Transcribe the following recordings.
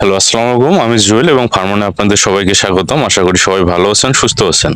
Hello আসসালামু আলাইকুম, আমি জুয়েল এবং ফার্মনে আপনাদের সবাইকে স্বাগতম। আশা করি সবাই ভালো আছেন, সুস্থ আছেন।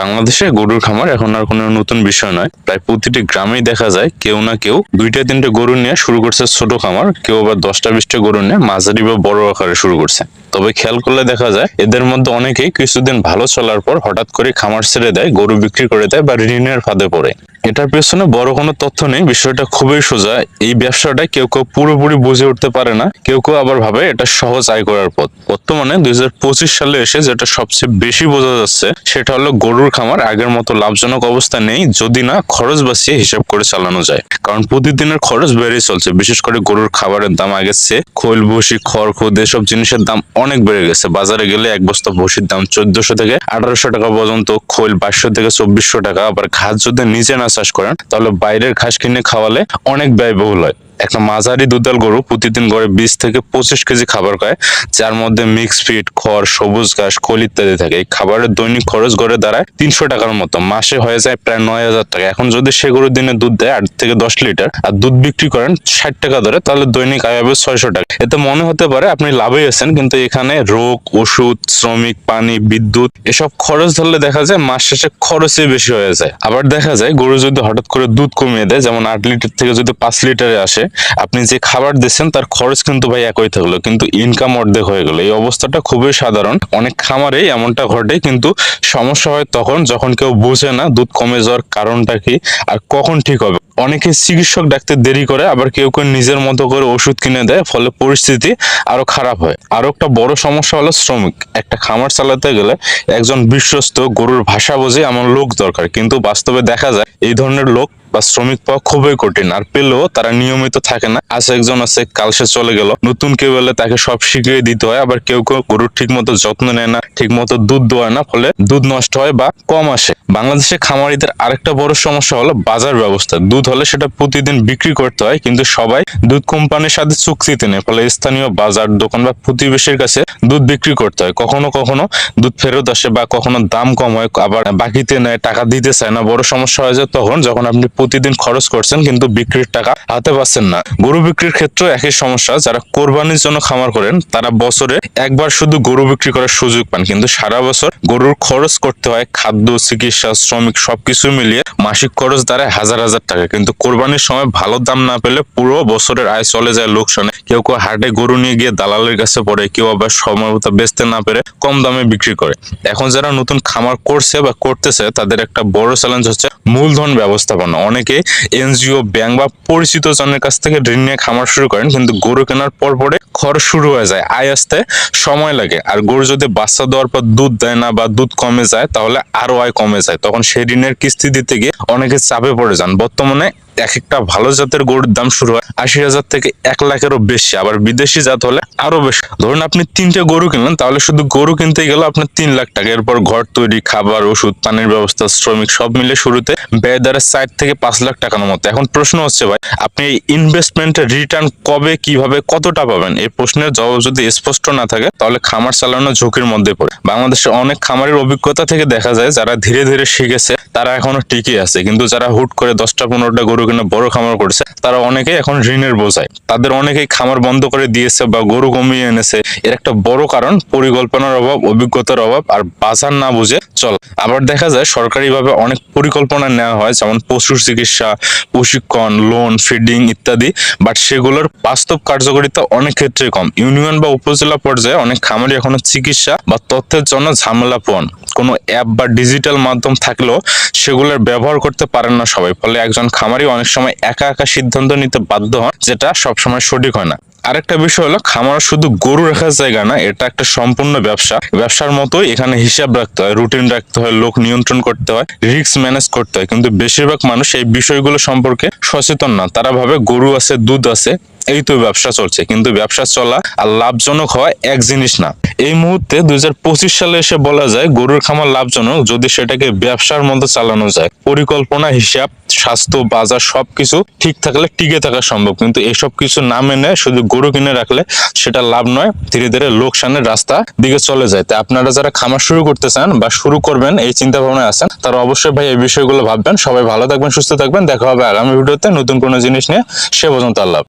বাংলাদেশে গরুর খামার এখন আর কোনো নতুন বিষয় নয়। প্রায় প্রতিটি গ্রামেই দেখা যায় কেউ না কেউ দুইটা তিনটে গরু নিয়ে শুরু করছে ছোট খামার, কেউ আবার দশটা বিশটা গরু নিয়ে মাঝারি বা বড় আকারে শুরু করছে। তবে খেয়াল করলে দেখা যায় এদের মধ্যে অনেকেই কিছুদিন ভালো চলার পর হঠাৎ করে খামার ছেড়ে দেয়, গরু বিক্রি করে দেয় বা ঋণের ফাঁদে পড়ে। এটার পেছনে বড় কোনো তথ্য নেই। বিষয়টা খুবই সোজা। এই ব্যবসাটা কেউ কেউ পুরোপুরি বুঝে উঠতে পারে না। কেউ কেউ আবার ভাবে এটা সহজ আয় করার পথ। বর্তমানে দুই হাজার পঁচিশ সালে এসে যেটা সবচেয়ে বেশি বোঝা যাচ্ছে, সেটা হলো গরুর খামার। আগের মতো লাভজনক অবস্থা নেই, যদি না খরচ বাঁচিয়ে হিসাব করে চালানো যায়। কারণ প্রতিদিনের খরচ বেড়ে চলছে। বিশেষ করে গরুর খাবারের দাম আগের চেয়ে খৈল, ভুসি খড় খুদ এসব জিনিসের দাম অনেক বেড়ে গেছে। বাজারে গেলে এক বস্তা ভুসির দাম চোদ্দশো থেকে আঠারোশো টাকা পর্যন্ত, খৈল বাইশশো থেকে চব্বিশশো টাকা। আবার ঘাস যদি নিচে না চাষ করেন তাহলে বাইরের ঘাস কিনে খাওয়ালে অনেক ব্যয়বহুল হয়। একটা মাঝারি দুধাল গরু প্রতিদিন গড়ে বিশ থেকে পঁচিশ কেজি খাবার খায়, যার মধ্যে মিক্স ফিড খড়, সবুজ ঘাস, খোল ইত্যাদি থাকে। এই খাবারের দৈনিক খরচ গড়ে দাঁড়ায় তিনশো টাকার মতো। মাসে হয়ে যায় প্রায় নয় হাজার টাকা। এখন যদি সে গরু দিনে দুধ দেয় আট থেকে দশ লিটার আর দুধ বিক্রি করেন ষাট টাকা ধরে, তাহলে দৈনিক আয় হবে ছয়শো টাকা। এতে মনে হতে পারে আপনি লাভে আছেন, কিন্তু এখানে রোগ, ওষুধ, শ্রমিক, পানি, বিদ্যুৎ এসব খরচ ধরলে দেখা যায় মাস শেষে খরচই বেশি হয়ে যায়। আবার দেখা যায় গরু যদি হঠাৎ করে দুধ কমিয়ে দেয়, যেমন আট লিটার থেকে যদি পাঁচ লিটারে আসে আপনি যে খাবার দিচ্ছেন তার খরচ কিন্তু ভাই একই থাকল। কিন্তু ইনকাম অর্ধেক হয়ে গেল। এই অবস্থাটা খুবই সাধারণ। অনেক খামারেই এমনটা ঘটে, কিন্তু সমস্যা হয় তখন যখন কেউ বোঝে না দুধ কমে যাওয়ার কারণটা কি আর কখন ঠিক হবে। অনেকে চিকিৎসক ডাকতে দেরি করে, আবার কেউ কেউ নিজের মতো করে ওষুধ কিনে দেয়, ফলে পরিস্থিতি আরও খারাপ হয়। আরও একটা বড় সমস্যা হলো শ্রমিক। একটা খামার চালাতে গেলে একজন বিশ্বস্ত গরুর ভাষা বোঝে এমন লোক দরকার। কিন্তু বাস্তবে দেখা যায়, এই ধরনের লোক বা শ্রমিক পাওয়া খুবই কঠিন। আর পেলেও তারা নিয়মিত থাকে না। আজ একজন আছে, কাল সে চলে গেল। নতুন কেউ এলে তাকে সব শিখিয়ে দিতে হয়। আবার কেউ কেউ গরুর ঠিক মতো যত্ন নেয় না ঠিক মতো দুধ দোয় না। ফলে দুধ নষ্ট হয় বা কম আসে। বাংলাদেশে খামারিদের আরেকটা বড় সমস্যা হলো বাজার ব্যবস্থা। দুধ হলে সেটা প্রতিদিন বিক্রি করতে হয়, কিন্তু সবাই দুধ কোম্পানির সাথে চুক্তিতে নেয়। ফলে স্থানীয় বাজার দোকান বা প্রতিবেশীর কাছে দুধ বিক্রি করতে হয়। কখনো কখনো দুধ ফেরত আসে বা কখনো দাম কম হয়, আবার বাকিতে নেয়, টাকা দিতে চায় না। বড় সমস্যা হয়ে যায় তখন যখন আপনি প্রতিদিন খরচ করছেন কিন্তু বিক্রির টাকা হাতে পাচ্ছেন না। গরু বিক্রির ক্ষেত্রে একই সমস্যা, যারা কোরবানির জন্য খামার করেন, তারা বছরে একবার শুধু গরু বিক্রি করার সুযোগ পান, কিন্তু সারা বছর গরুর খরচ করতে হয় খাদ্য, চিকিৎসা, শ্রমিক সবকিছু মিলিয়ে মাসিক খরচ দাঁড়ায় হাজার হাজার টাকা। কিন্তু কোরবানির সময় ভালো দাম না পেলে পুরো বছরের আয় চলে যায় লোকসানে। কেউ কেউ হাটে গরু নিয়ে গিয়ে দালালের কাছে পড়ে, কেউ আবার সময় মতো বেচতে না পেরে কম দামে বিক্রি করে। এখন যারা নতুন খামার করছে বা করতেছে, তাদের একটা বড় চ্যালেঞ্জ হচ্ছে মূলধন ব্যবস্থাপনা। অনেকে এনজিও, ব্যাংক বা পরিচিত জনের কাছ থেকে ঋণ নিয়ে খামার শুরু করেন, কিন্তু গরু কেনার পর পরে খরচ শুরু হয়ে যায়। আয় আসতে সময় লাগে। আর গরু যদি বাচ্চা দেওয়ার পর দুধ দেয় না বা দুধ কমে যায়, তাহলে আরও আয় কমে যায়। তখন সেই ঋণের কিস্তি দিতে গিয়ে অনেকে চাপে পড়ে যান। বর্তমানে এক একটা ভালো জাতের গরুর দাম শুরু হয় আশি হাজার থেকে এক লাখেরও বেশি, আবার বিদেশি জাত হলে আরও বেশি। ধরুন আপনি তিনটে গরু কিনলেন, তাহলে শুধু গরু কিনতে গেলে আপনার তিন লাখ টাকা। এরপর ঘর তৈরি, খাবার, ওষুধ, পানির ব্যবস্থা, শ্রমিক, সব মিলে শুরুতে ব্যয় দাঁড়ায় চার থেকে পাঁচ লাখ টাকার মতো। এখন প্রশ্ন হচ্ছে ভাই, আপনি এই ইনভেস্টমেন্টের রিটার্ন কবে, কীভাবে, কতটা পাবেন? এই প্রশ্নের জবাব যদি স্পষ্ট না থাকে, তাহলে খামার চালানো ঝুঁকির মধ্যে পড়ে। বাংলাদেশে অনেক খামারের অভিজ্ঞতা থেকে দেখা যায়, যারা ধীরে ধীরে শিখেছে, তারা এখনও টিকে আছে। কিন্তু যারা হুট করে দশটা, পনেরোটা গরু কিনে বড় খামার করছে, তারা অনেকে এখন ঋণের বোঝায়। তাদের অনেকেই খামার বন্ধ করে দিয়েছে বা গরু কমিয়ে এনেছে। এর একটা বড় কারণ, পরিকল্পনার অভাব, অভিজ্ঞতার অভাব, আর বাজার না বুঝে চল। আবার দেখা যায়, সরকারিভাবে অনেক পরিকল্পনা নেওয়া হয়, যেমন পশুর চিকিৎসা, প্রশিক্ষণ লোন ফিডিং ইত্যাদি বাট সেগুলোর বাস্তব কার্যকারিতা অনেক ক্ষেত্রে কম। ইউনিয়ন বা উপজেলা পর্যায়ে অনেক খামারি এখনও চিকিৎসা বা তথ্যের জন্য ঝামেলা পান কোনো অ্যাপ বা ডিজিটাল মাধ্যম থাকলেও সেগুলোর ব্যবহার করতে পারেন না সবাই, ফলে একজন খামারি অনেক সময় একা একা সিদ্ধান্ত নিতে বাধ্য হন, যেটা সবসময় সঠিক হয় না। আরেকটা বিষয় হলো খামার শুধু গরু রাখার জায়গা না, এটা একটা সম্পূর্ণ ব্যবসা। ব্যবসার মতোই এখানে হিসাব রাখতে হয় রুটিন রাখতে হয়, লোক নিয়ন্ত্রণ করতে হয় রিস্ক ম্যানেজ করতে হয়। কিন্তু বেশিরভাগ মানুষ এই বিষয়গুলো সম্পর্কে সচেতন না। তারা ভাবে গরু আছে, দুধ আছে এই তো ব্যবসা চলছে, কিন্তু ব্যবসা চলা আর লাভজনক হওয়া এক জিনিস না। এই মুহূর্তে দুই হাজার পঁচিশ সালে এসে বলা যায় গরুর খামার লাভজনক যদি সেটাকে ব্যবসার মতো চালানো যায়। পরিকল্পনা, হিসাব, স্বাস্থ্য, বাজার সবকিছু ঠিক থাকলে টিকে থাকা সম্ভব। কিন্তু এসব কিছু না মেনে শুধু গরু কিনে রাখলে সেটা লাভ নয়, ধীরে ধীরে লোকসানের রাস্তা দিকে চলে যায়। তাই আপনারা যারা খামার শুরু করতে চান বা শুরু করবেন, এই চিন্তা ভাবনায় আছেন, তারা অবশ্যই ভাই এই বিষয়গুলো ভাববেন। সবাই ভালো থাকবেন, সুস্থ থাকবেন। দেখা হবে আগামী ভিডিওতে নতুন কোনো জিনিস নিয়ে। সে পর্যন্ত আল্লাহ।